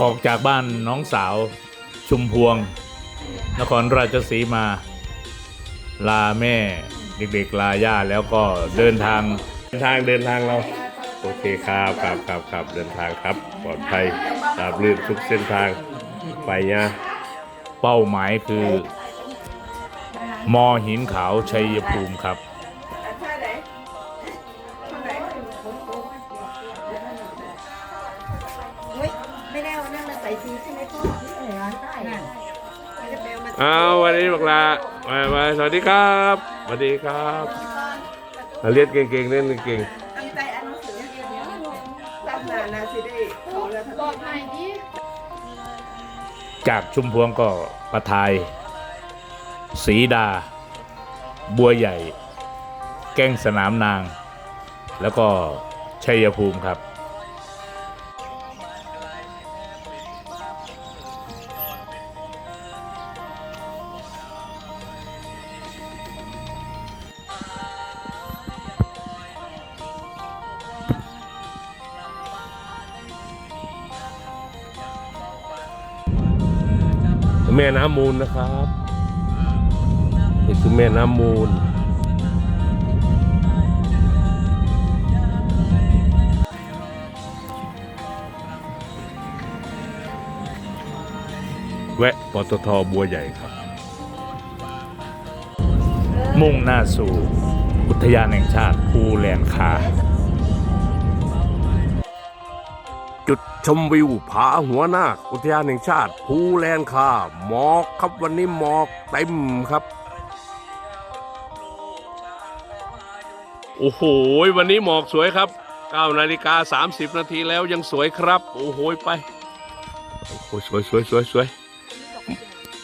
ออกจากบ้านน้องสาว ชุมพวง นครราชสีมา ลาแม่ เด็กๆลาย่าแล้วก็เดินทางเดินทางเดินทางเราโอเคครับครับครับครับเดินทางครับปลอดภัยราบรื่นทุกเส้นทางไปนี่ยเป้าหมายคือ มอหินขาวชัยภูมิครับ ไม่ได้เอานั่นมาใส่ซีใช่ไหมพ่อที่ไหนร้านใต้น่ะมันจะไปเอามาอ้าววันนี้บอกลามามาสวัสดีครับสวัสดีครับมาเรียนเก่งๆเล่นเก่งตั้งใจอ่านหนังสือเรียนเนี้ยตั้งนานนะสิได้ขอแล้วทั้งนี้ๆจากชุมพวงก็ประทายสีดา บัวใหญ่ แก้งสนามนาง แล้วก็ชัยภูมิครับ แม่น้ำมูลนะครับนี่คือแม่น้ำมูล แวะปตทบัวใหญ่ครับ มุ่งหน้าสู่ อุทยานแห่งชาติภูแลนคา ชมวิวผาหัวนาคอุทยานแห่งชาติ ภูแลนคาหมอกครับวันนี้หมอกเต็มครับ โอ้โห วันนี้หมอกสวยครับ9นาฬิกา30 นาทีแล้วยังสวยครับ โอ้โหไป โอ้โหสวยสวยสวยสวย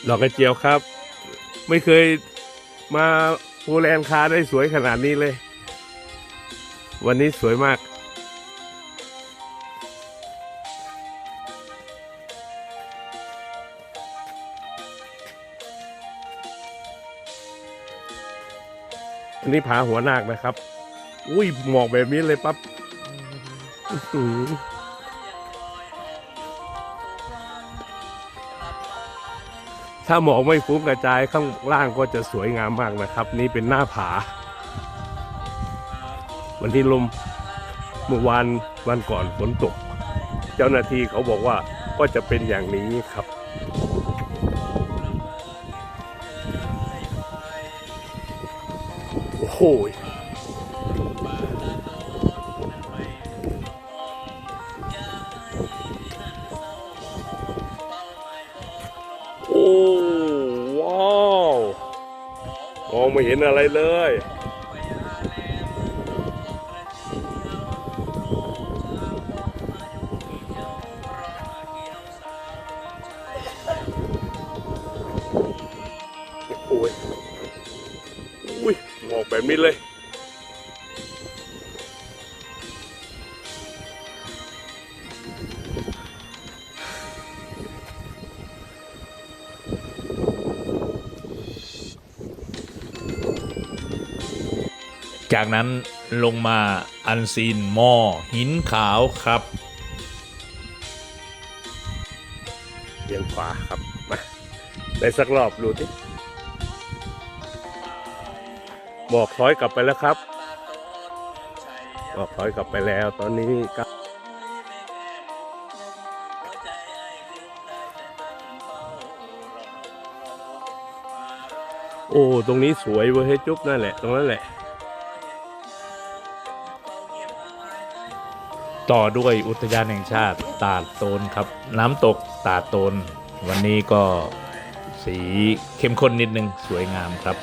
ดอกกระเจียวครับ ไม่เคยมาภูแลนคาได้สวยขนาดนี้เลย วันนี้สวยมาก อันนี้ผาหัวนาคนะครับ อุ้ยหมอกแบบนี้เลยปั๊บถ้าหมอกไม่ฟุ้งกระจายข้างล่างก็จะสวยงามมากนะครับ นี่เป็นหน้าผา วันที่ลมเมื่อวานวันก่อนฝนตก เจ้าหน้าที่เขาบอกว่าก็จะเป็นอย่างนี้ครับ โอ้ยโอ้ว้าวมองไม่เห็นอะไรเลย มอกแบบนี้เลย จากนั้นลงมาอันซีนหม้อหินขาวครับเลี้ยงขวาครับ มา ได้สักรอบดูที่ บอกถอยกลับไปแล้วครับ บอกถอยกลับไปแล้ว ตอนนี้ก็โอ้ ตรงนี้สวยเว้ยเฮ้ยจุ๊บนั่นแหละ ตรงนั้นแหละ ต่อด้วยอุทยานแห่งชาติตาดโตนครับ น้ำตกตาดโตน วันนี้ก็สีเข้มข้นนิดนึง สวยงามครับ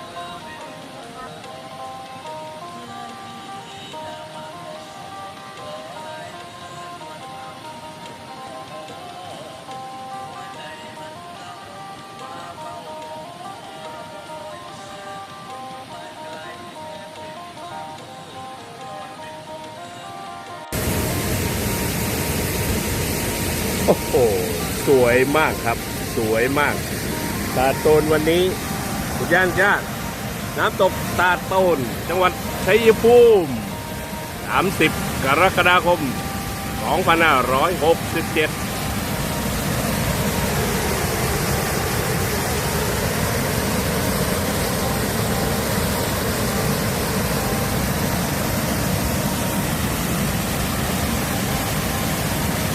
วยมากครับ สวยมาก ตาโตนวันนี้สุดย่านจ้าน้ำตกตาโตน จังหวัดชัยภูมิ 30 กรกฎาคม 2567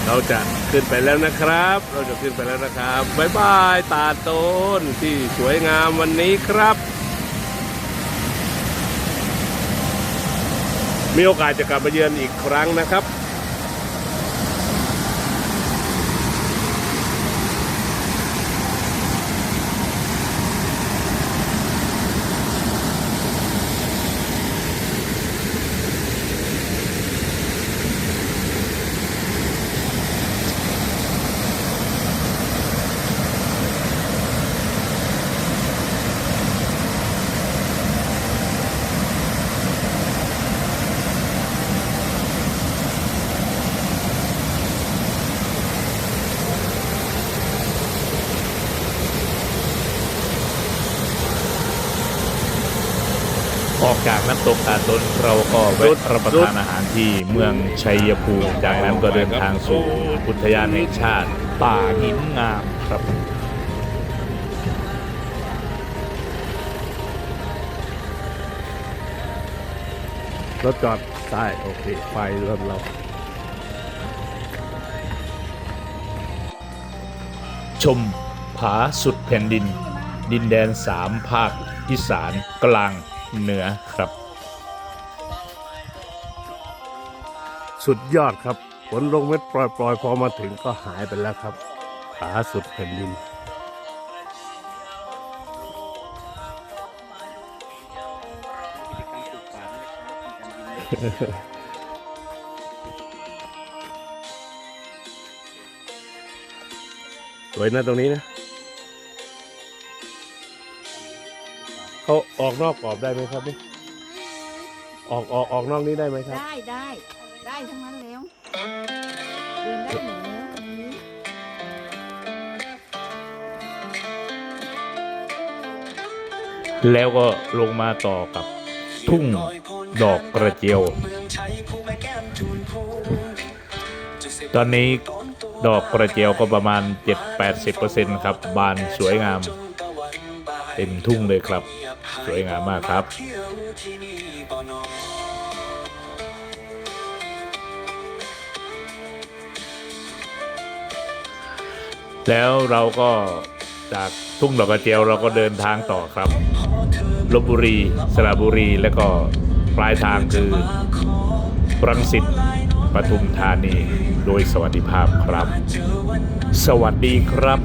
เราจะ ขึ้นไปแล้วนะครับ เราจะขึ้นไปแล้วนะครับบ๊ายบายตาโตนที่สวยงามวันนี้ครับ มีโอกาสจะกลับมาเยือนอีกครั้งนะครับ ออกจากน้ำตกตาดตนเราก็แวะรับประทานอาหารที่เมืองชัยภูมิจากนั้นก็เดินทางสู่อุทยานแห่งชาติ ป่าหินงามครับรถจอดซ้โอเคไฟรถเราชมผาสุดแผ่นดิน ดินแดนสามภาคอีสานกลาง เหนือครับ สุดยอดครับฝนลงเม็ดปล่อยๆพอมาถึงก็หายไปแล้วครับผาสุดแผ่นดินสวยนะตรงนี้นะ เขาออกนอกกรอบได้ไหมครับนี่ออกออกออกนอกนี้ได้ไหมครับ ได้ได้ได้ทั้งนั้นแล้วเดินได้หมดแล้วตรงนี้แล้วก็ลงมาต่อกับทุ่งดอกกระเจียว ตอนนี้ดอกกระเจียวก็ประมาณ 7-80%ครับ บานสวยงาม เต็มทุ่งเลยครับ สวยงามมากครับแล้วเราก็จากทุ่งดอกกระเจียวเราก็เดินทางต่อครับลบบุรี สระบุรี แล้วก็ปลายทางคือรังสิตปทุมธานี โดยสวัสดิภาพครับ สวัสดีครับ